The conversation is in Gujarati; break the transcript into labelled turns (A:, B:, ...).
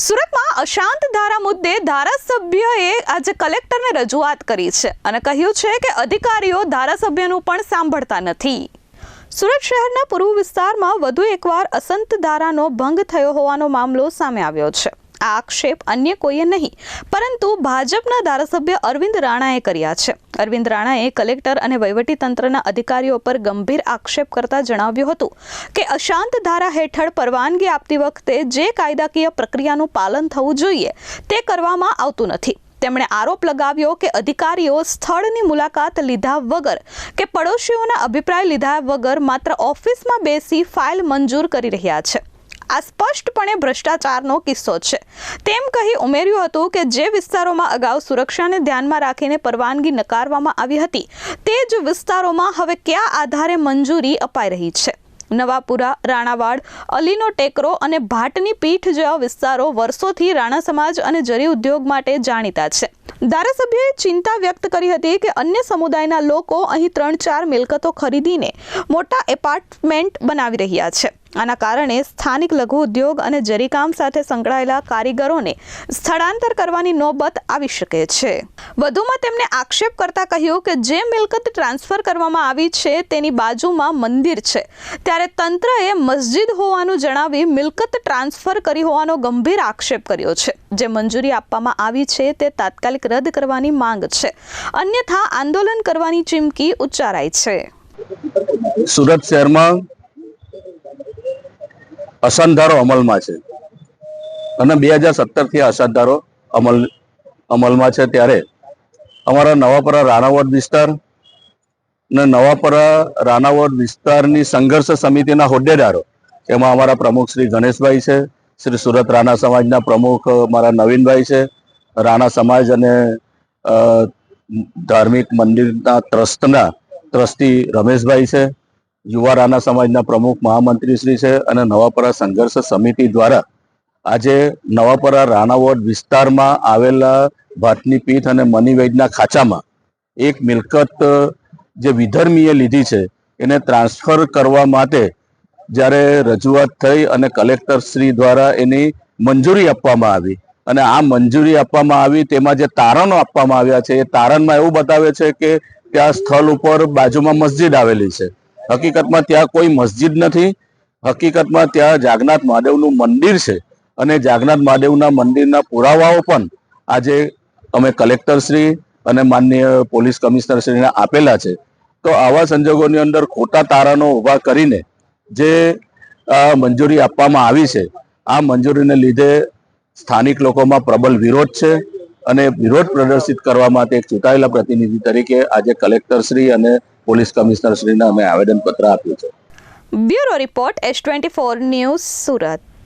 A: સુરતમાં અશાંત ધારા મુદ્દે ધારાસભ્યએ આજે કલેક્ટરને રજૂઆત કરી છે અને કહ્યું છે કે અધિકારીઓ ધારાસભ્યનું પણ સાંભળતા નથી. સુરત શહેરના પૂર્વ વિસ્તારમાં વધુ એકવાર અસંત ધારાનો ભંગ થયો હોવાનો મામલો સામે આવ્યો છે. આ આક્ષેપ અન્ય કોઈએ નહીં. પરંતુ ભાજપના ધારાસભ્ય અરવિંદ રાણાએ કર્યા છે. અરવિંદ રાણાએ કલેક્ટર અને વહીવટીતંત્રના અધિકારીઓ પર ગંભીર આક્ષેપ કરતા જણાવ્યું હતું કે અશાંત ધારા હેઠળ પરવાનગી આપતી વખતે જે કાયદાકીય પ્રક્રિયાનું પાલન થવું જોઈએ તે કરવામાં આવતું નથી. તેમણે આરોપ લગાવ્યો કે અધિકારીઓ સ્થળની મુલાકાત લીધા વગર કે પડોશીઓના અભિપ્રાય લીધા વગર માત્ર ઓફિસમાં બેસી ફાઇલ મંજૂર કરી રહ્યા છે. આ સ્પષ્ટપણે ભ્રષ્ટાચારનો કિસ્સો છે. તેમ કહી ઉમેર્યું હતું કે જે વિસ્તારોમાં અગાઉ સુરક્ષાને ધ્યાનમાં રાખીને પરવાનગી નકારવામાં આવી હતી, તે જ વિસ્તારોમાં હવે કયા આધારે મંજૂરી અપાઈ રહી છે? નવાપુરા, રાણાવાડ, અલીનો ટેકરો અને ભાટની પીઠ જેવા વિસ્તારો વર્ષોથી રાણા સમાજ અને જરી ઉદ્યોગ માટે જાણીતા છે. ધારાસભ્યોએ ચિંતા વ્યક્ત કરી હતી કે અન્ય સમુદાયના લોકો અહીં ત્રણ ચાર મિલકતો ખરીદીને મોટા એપાર્ટમેન્ટ બનાવી રહ્યા છે. આના કારણે સ્થાનિક લઘુ ઉદ્યોગ અને જરીકામ સાથે સંકળાયેલા કારીગરોને સ્થળાંતર કરવાની નોબત આવી શકે છે. વધુમાં તેમણે આક્ષેપ કરતા કહ્યું કે જે મિલકત ટ્રાન્સફર કરવામાં આવી છે, તેની બાજુમાં મંદિર છે. ત્યારે તંત્રએ મસ્જિદ હોવાનું જણાવી મિલકત ટ્રાન્સફર કરી હોવાનો ગંભીર આક્ષેપ કર્યો છે. જે મંજૂરી આપવામાં આવી છે, તે તાત્કાલિક રદ કરવાની માંગ છે. અન્યથા આંદોલન કરવાની ચીમકી ઉચ્ચારાઈ છે.
B: સુરત શહેરમાં અસંધારો અમલમાં છે. અને બે હજાર સત્તરથી અસંધારો અમલ અમલમાં છે ત્યારે અમારા નવાપરા રાણાવડ વિસ્તાર ને નવાપરા રાણાવડ વિસ્તારની સંઘર્ષ સમિતિના હોદ્દેદારો, એમાં અમારા પ્રમુખ શ્રી ગણેશભાઈ છે, શ્રી સુરત રાણા સમાજના પ્રમુખ મારા નવીનભાઈ છે, રાણા સમાજ અને ધાર્મિક મંદિરના ટ્રસ્ટના ટ્રસ્ટી રમેશભાઈ છે, યુવા રાણા સમાજના પ્રમુખ મહામંત્રી શ્રી છે અને નવાપરા સંઘર્ષ સમિતિ દ્વારા આજે નવાપરા રાણાવડ વિસ્તારમાં આવેલા ભાતની પીઠ અને મનીવૈદના ખાચામાં એક મિલકત જે વિધર્મીએ લીધી છે, એને ટ્રાન્સફર કરવા માટે જ્યારે રજૂઆત થઈ અને કલેક્ટર શ્રી દ્વારા એની મંજૂરી આપવામાં આવી. અને આ મંજૂરી આપવામાં આવી તેમાં જે તારણો આપવામાં આવ્યા છે, એ તારણમાં એવું બતાવે છે કે ત્યાં સ્થળ ઉપર બાજુમાં મસ્જિદ આવેલી છે. હકીકતમાં ત્યાં કોઈ મસ્જિદ નથી. હકીકતમાં ત્યાં જાગનાથ મહાદેવનું મંદિર છે. અને જાગનાથ મહાદેવના મંદિરના પુરાવાઓ પણ આજે અમે કલેક્ટરશ્રી અને માનનીય પોલીસ કમિશનરશ્રીને આપેલા છે. તો આવા સંજોગોની અંદર ખોટા તારાનો ઊભા કરીને જે મંજૂરી આપવામાં આવી છે, આ મંજૂરીને લીધે સ્થાનિક લોકોમાં પ્રબળ વિરોધ છે અને વિરોધ પ્રદર્શિત કરવા માટે એક ચૂંટાયેલા પ્રતિનિધિ તરીકે આજે કલેક્ટરશ્રી અને પોલીસ કમિશનરશ્રીને અમે આવેદનપત્ર આપ્યું છે.
A: Bureau report S twenty four news Surat.